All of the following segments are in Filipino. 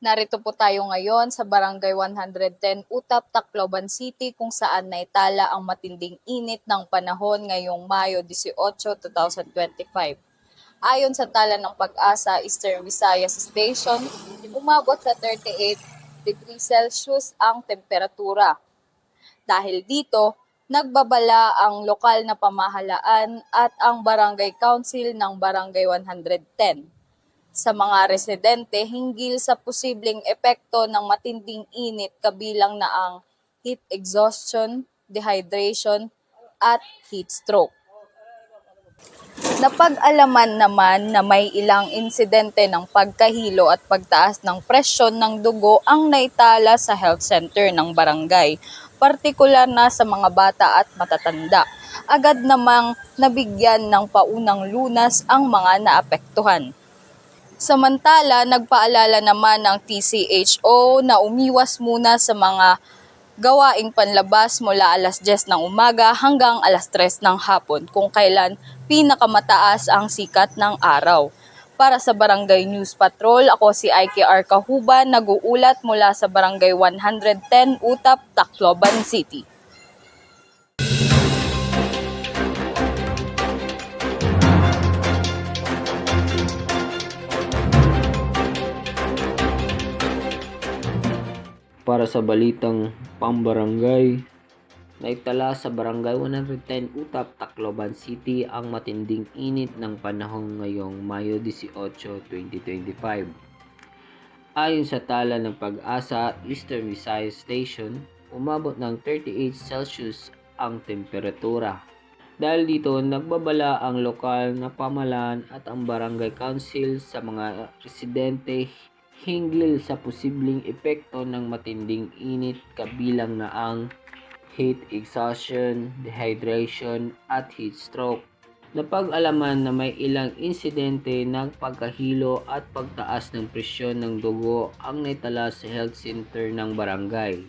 Narito po tayo ngayon sa Barangay 110 Utap, Tacloban City kung saan naitala ang matinding init ng panahon ngayong Mayo 18, 2025. Ayon sa tala ng pag-asa Eastern Visayas Station, umabot sa 38 degrees Celsius ang temperatura. Dahil dito, nagbabala ang lokal na pamahalaan at ang barangay council ng Barangay 110 sa mga residente hinggil sa posibleng epekto ng matinding init kabilang na ang heat exhaustion, dehydration, at heat stroke. Napag-alaman naman na may ilang insidente ng pagkahilo at pagtaas ng presyon ng dugo ang naitala sa health center ng barangay, partikular na sa mga bata at matatanda. Agad namang nabigyan ng paunang lunas ang mga naapektuhan. Samantala, nagpaalala naman ng TCHO na umiwas muna sa mga gawaing panlabas mula alas 10 ng umaga hanggang alas 3 ng hapon kung kailan pinakamataas ang sikat ng araw. Para sa Barangay News Patrol, ako si IKR Kahuban, nag-uulat mula sa Barangay 110 Utap, Tacloban City. Para sa balitang pambarangay. Naitala sa Barangay 110 Utap, Tacloban City ang matinding init ng panahon ngayong Mayo 18, 2025. Ayon sa tala ng pag-asa Eastern Visayas Station, umabot ng 38 Celsius ang temperatura. Dahil dito, nagbabala ang lokal na pamalaan at ang barangay council sa mga residente hinggil sa posibleng epekto ng matinding init kabilang na ang heat exhaustion, dehydration at heat stroke. Napag-alaman na may ilang insidente ng pagkahilo at pagtaas ng presyon ng dugo ang naitala sa health center ng barangay,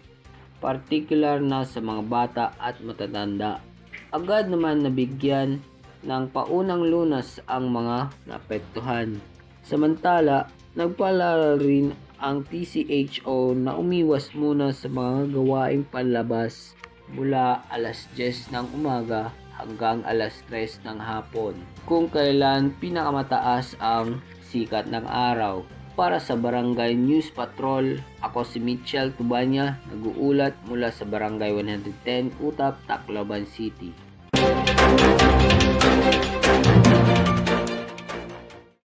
partikular na sa mga bata at matatanda. Agad naman nabigyan ng paunang lunas ang mga naapektuhan. Samantala, nagpaalala rin ang TCHO na umiwas muna sa mga gawaing panlabas mula alas 10 ng umaga hanggang alas 3 ng hapon kung kailan pinakamataas ang sikat ng araw. Para sa Barangay News Patrol, ako si Mitchell Tubanya, nag-uulat mula sa Barangay 110 Utap, Tacloban City.